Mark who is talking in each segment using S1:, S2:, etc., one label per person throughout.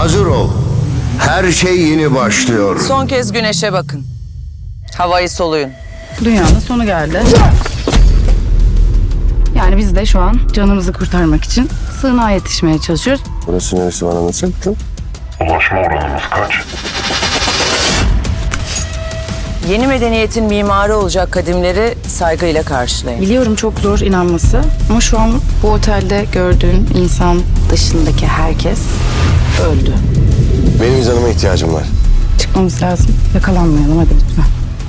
S1: Hazır ol. Her şey yeni başlıyor.
S2: Son kez güneşe bakın. Havayı soluyun.
S3: Dünyanın sonu geldi. Yani biz de şu an canımızı kurtarmak için sığınağa yetişmeye çalışıyoruz.
S1: Burası neresi bana anlatacaktın?
S4: Ulaşma oranımız kaç?
S2: Yeni medeniyetin mimarı olacak kadimleri saygıyla karşılayın.
S3: Biliyorum çok zor inanması ama şu an bu otelde gördüğün insan dışındaki herkes öldü.
S1: Benim canıma ihtiyacım var.
S3: Çıkmamız lazım. Yakalanmayalım hadi lütfen.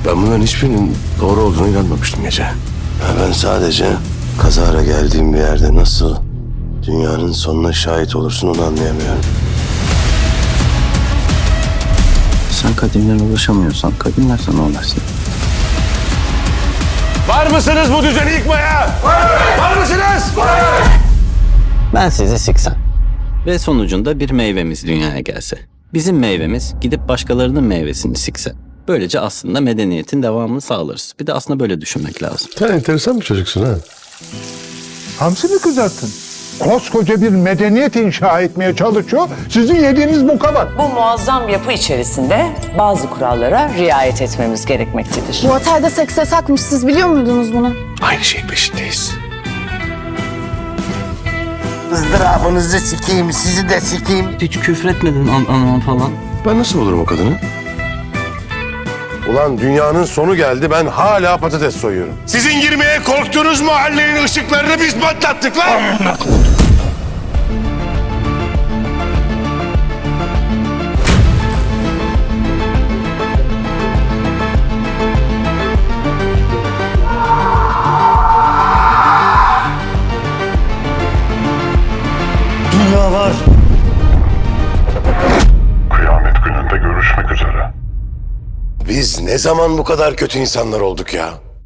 S1: Ben bunların hiçbirinin doğru olduğunu inanmamıştım gece. Ya ben sadece kazara geldiğim bir yerde nasıl dünyanın sonuna şahit olursun onu anlayamıyorum.
S5: Sen kadimlere ulaşamıyorsan kadimler sana ulaşsın.
S6: Var mısınız bu düzeni yıkmaya? Var mısınız?
S5: Ben sizi siksem. Ve sonucunda bir meyvemiz dünyaya gelse. Bizim meyvemiz gidip başkalarının meyvesini sikse. Böylece aslında medeniyetin devamını sağlarız. Bir de aslında böyle düşünmek lazım.
S1: Sen enteresan bir çocuksun ha.
S7: Hamsi mi kızarttın? Koskoca bir medeniyet inşa etmeye çalışıyor. Sizin yediğiniz bu kabak.
S2: Bu muazzam yapı içerisinde bazı kurallara riayet etmemiz gerekmektedir.
S8: Bu otelde seks yasakmış. Siz biliyor muydunuz bunu?
S1: Aynı şeyin peşindeyiz.
S9: ızdırabınızı sikeyim, sizi de sikeyim.
S5: Hiç küfretmedin an anam falan.
S1: Ben nasıl bulurum o kadını? Ulan dünyanın sonu geldi ben hala patates soyuyorum.
S6: Sizin girmeye korktuğunuz mahallenin ışıklarını biz patlattık lan.
S9: Var.
S4: Kıyamet gününde görüşmek üzere.
S1: Biz ne zaman bu kadar kötü insanlar olduk ya?